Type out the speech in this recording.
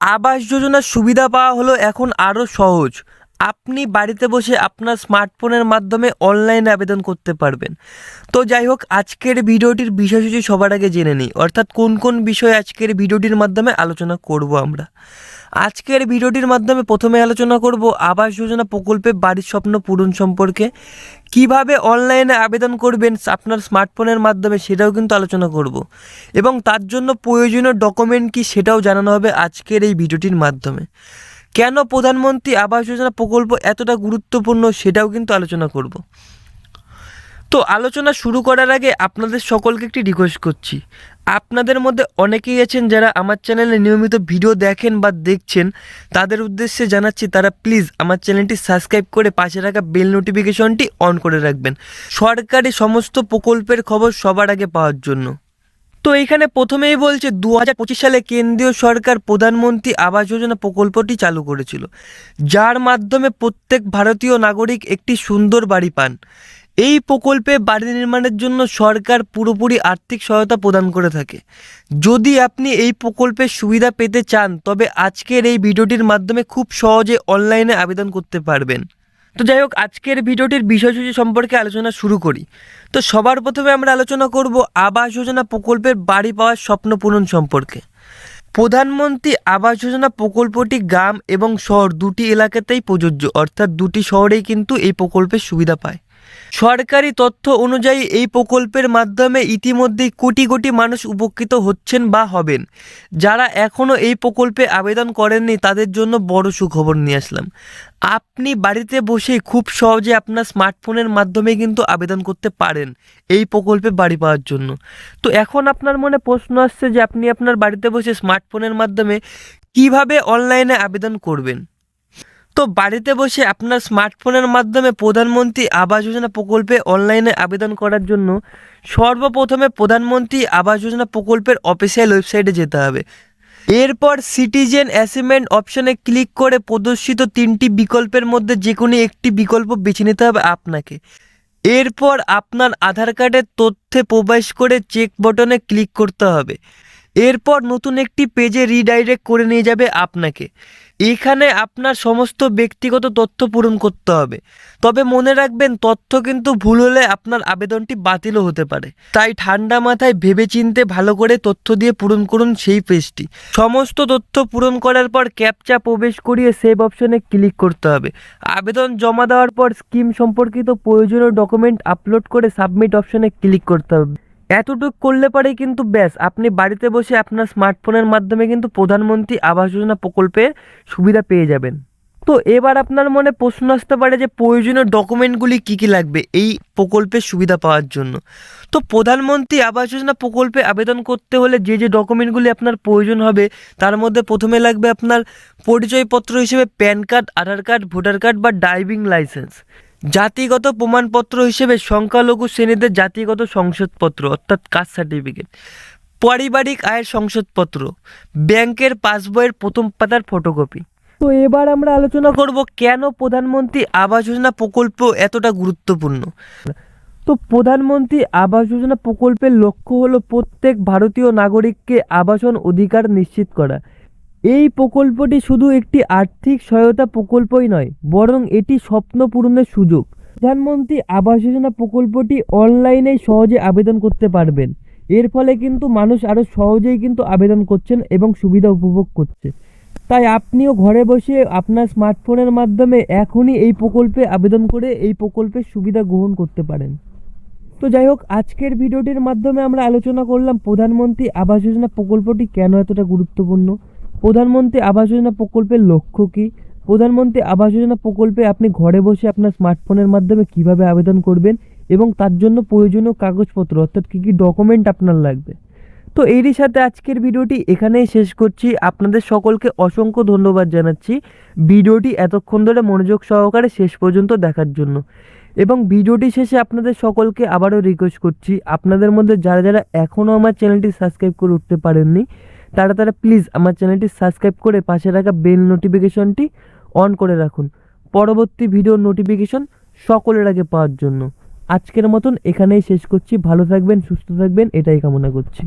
আবাস যোজনার সুবিধা পাওয়া হলো এখন আরও সহজ। আপনি বাড়িতে বসে আপনার স্মার্টফোনের মাধ্যমে অনলাইনে আবেদন করতে পারবেন। তো যাই হোক, আজকের ভিডিওটির বিষয়সূচি সবার আগে জেনে নিই। অর্থাৎ কোন কোন বিষয় আজকের ভিডিওটির মাধ্যমে আলোচনা করব আমরা? আজকের ভিডিওটির মাধ্যমে প্রথমে আলোচনা করব আবাস যোজনা প্রকল্পে বাড়ির স্বপ্ন পূরণ সম্পর্কে। কীভাবে অনলাইনে আবেদন করবেন আপনার স্মার্টফোনের মাধ্যমে সেটাও কিন্তু আলোচনা করব। এবং তার জন্য প্রয়োজনীয় ডকুমেন্ট কি সেটাও জানানো হবে আজকের এই ভিডিওটির মাধ্যমে। কেন প্রধানমন্ত্রী আবাস যোজনা প্রকল্প এতটা গুরুত্বপূর্ণ সেটাও কিন্তু আলোচনা করব। তো আলোচনা শুরু করার আগে আপনাদের সকলকে একটি রিকোয়েস্ট করছি। আপনাদের মধ্যে অনেকেই আছেন যারা আমার চ্যানেলে নিয়মিত ভিডিও দেখেন বা দেখছেন, তাদের উদ্দেশ্যে জানাচ্ছি তারা প্লিজ আমার চ্যানেলটি সাবস্ক্রাইব করে পাশে রাখা বেল নোটিফিকেশনটি অন করে রাখবেন। সরকারি সমস্ত প্রকল্পের খবর সবার আগে পাওয়ার জন্য। তো এখানে প্রথমেই বলছে দু হাজার পঁচিশ সালে কেন্দ্রীয় সরকার প্রধানমন্ত্রী আবাস যোজনা প্রকল্পটি চালু করেছিল, যার মাধ্যমে প্রত্যেক ভারতীয় নাগরিক একটি সুন্দর বাড়ি পান। এই প্রকল্পে বাড়ি নির্মাণের জন্য সরকার পুরোপুরি আর্থিক সহায়তা প্রদান করে থাকে। যদি আপনি এই প্রকল্পের সুবিধা পেতে চান, তবে আজকের এই ভিডিওটির মাধ্যমে খুব সহজে অনলাইনে আবেদন করতে পারবেন। তো যাই হোক, আজকের ভিডিওটির বিষয়সূচি সম্পর্কে আলোচনা শুরু করি। তো সবার প্রথমে আমরা আলোচনা করব আবাস যোজনা প্রকল্পের বাড়ি পাওয়ার স্বপ্ন পূরণ সম্পর্কে। প্রধানমন্ত্রী আবাস যোজনা প্রকল্পটি গ্রাম এবং শহর দুটি এলাকাতেই প্রযোজ্য, অর্থাৎ দুটি শহরেই কিন্তু এই প্রকল্পের সুবিধা পায়। সরকারি তথ্য অনুযায়ী এই প্রকল্পের মাধ্যমে ইতিমধ্যেই কোটি কোটি মানুষ উপকৃত হচ্ছেন বা হবেন। যারা এখনও এই প্রকল্পে আবেদন করেননি, তাদের জন্য বড় সুখবর নিয়ে আসলাম। আপনি বাড়িতে বসেই খুব সহজে আপনার স্মার্টফোনের মাধ্যমে কিন্তু আবেদন করতে পারেন এই প্রকল্পে বাড়ি পাওয়ার জন্য। তো এখন আপনার মনে প্রশ্ন আসছে যে আপনি আপনার বাড়িতে বসে স্মার্টফোনের মাধ্যমে কীভাবে অনলাইনে আবেদন করবেন? তো বাড়িতে বসে আপনার স্মার্টফোনের মাধ্যমে প্রধানমন্ত্রী আবাস যোজনা প্রকল্পে অনলাইনে আবেদন করার জন্য সর্বপ্রথমে প্রধানমন্ত্রী আবাস যোজনা প্রকল্পের অফিসিয়াল ওয়েবসাইটে যেতে হবে। এরপর সিটিজেন অ্যাসিমেন্ট অপশনে ক্লিক করে প্রদর্শিত তিনটি বিকল্পের মধ্যে যে কোনো একটি বিকল্প বেছে নিতে হবে আপনাকে। এরপর আপনার আধার কার্ডের তথ্যে প্রবেশ করে চেক বটনে ক্লিক করতে হবে। এরপর নতুন একটি পেজে রিডাইরেক্ট করে নিয়ে যাবে আপনাকে। এখানে আপনার সমস্ত ব্যক্তিগত তথ্য পূরণ করতে হবে। তবে মনে রাখবেন, তথ্য কিন্তু ভুল হলে আপনার আবেদনটি বাতিলও হতে পারে। তাই ঠান্ডা মাথায় ভেবেচিন্তে ভালো করে তথ্য দিয়ে পূরণ করুন সেই পেজটি। সমস্ত তথ্য পূরণ করার পর ক্যাপচা প্রবেশ করিয়ে সেভ অপশনে ক্লিক করতে হবে। আবেদন জমা দেওয়ার পর স্কিম সম্পর্কিত প্রয়োজনীয় ডকুমেন্ট আপলোড করে সাবমিট অপশনে ক্লিক করতে হবে। এতটুকু করলে পরেই কিন্তু ব্যাস, আপনি বাড়িতে বসে আপনার স্মার্টফোনের মাধ্যমে কিন্তু প্রধানমন্ত্রী আবাস যোজনা প্রকল্পের সুবিধা পেয়ে যাবেন। তো এবার আপনার মনে প্রশ্ন আসতে পারে যে প্রয়োজনীয় ডকুমেন্টগুলি কী কী লাগবে এই প্রকল্পের সুবিধা পাওয়ার জন্য? তো প্রধানমন্ত্রী আবাস যোজনা প্রকল্পে আবেদন করতে হলে যে যে ডকুমেন্টগুলি আপনার প্রয়োজন হবে, তার মধ্যে প্রথমে লাগবে আপনার পরিচয়পত্র হিসেবে PAN card, Aadhaar card, voter card বা ড্রাইভিং লাইসেন্স জাতিগত প্রমাণপত্র হিসেবে সংখ্যালঘু শ্রেণীদের জাতিগত সংসদপত্র, অর্থাৎ কাস্ট সার্টিফিকেট। পারিবারিক আয়ের সংসদপত্র, ব্যাংকের পাসবইয়ের প্রথম পাতার ফটোকপি। তো এবার আমরা আলোচনা করব কেন প্রধানমন্ত্রী আবাস যোজনা প্রকল্প এতটা গুরুত্বপূর্ণ? তো প্রধানমন্ত্রী আবাস যোজনা প্রকল্পের লক্ষ্য হলো প্রত্যেক ভারতীয় নাগরিককে আবাসন অধিকার নিশ্চিত করা। এই প্রকল্পটি শুধু একটি আর্থিক সহায়তা প্রকল্পই নয়, বরং এটি স্বপ্ন পূরণের সুযোগ। প্রধানমন্ত্রী আবাস যোজনা প্রকল্পটি অনলাইনে সহজে আবেদন করতে পারবেন। এর ফলে কিন্তু মানুষ আরও সহজেই কিন্তু আবেদন করছেন এবং সুবিধা উপভোগ করছে। তাই আপনিও ঘরে বসে আপনার স্মার্টফোনের মাধ্যমে এখনই এই প্রকল্পে আবেদন করে এই প্রকল্পের সুবিধা গ্রহণ করতে পারেন। তো যাই হোক, আজকের ভিডিওটির মাধ্যমে আমরা আলোচনা করলাম প্রধানমন্ত্রী আবাস যোজনা প্রকল্পটি কেন এতটা গুরুত্বপূর্ণ? প্রধানমন্ত্রী আবাস যোজনা প্রকল্পের লক্ষ্য কী? প্রধানমন্ত্রী আবাস যোজনা প্রকল্পে আপনি ঘরে বসে আপনার স্মার্টফোনের মাধ্যমে কীভাবে আবেদন করবেন এবং তার জন্য প্রয়োজনীয় কাগজপত্র, অর্থাৎ কী কী ডকুমেন্ট আপনার লাগবে? তো এরই সাথে আজকের ভিডিওটি এখানেই শেষ করছি। আপনাদের সকলকে অসংখ্য ধন্যবাদ জানাচ্ছি। ভিডিওটি এতক্ষণ ধরে মনোযোগ সহকারে শেষ পর্যন্ত দেখার জন্য। এবং ভিডিওটি শেষে আপনাদের সকলকে আবারও রিকোয়েস্ট করছি। আপনাদের মধ্যে যারা যারা এখনও আমার চ্যানেলটি সাবস্ক্রাইব করে উঠতে পারেননি তারা তারা প্লিজ আমার চ্যানেলটি সাবস্ক্রাইব করে পাশে রাখা বেল নোটিফিকেশনটি অন করে রাখুন। পরবর্তী ভিডিও নোটিফিকেশন সকলের আগে পাওয়ার জন্য। আজকের মতন এখানেই শেষ করছি। ভালো থাকবেন, সুস্থ থাকবেন, এটাই কামনা করছি।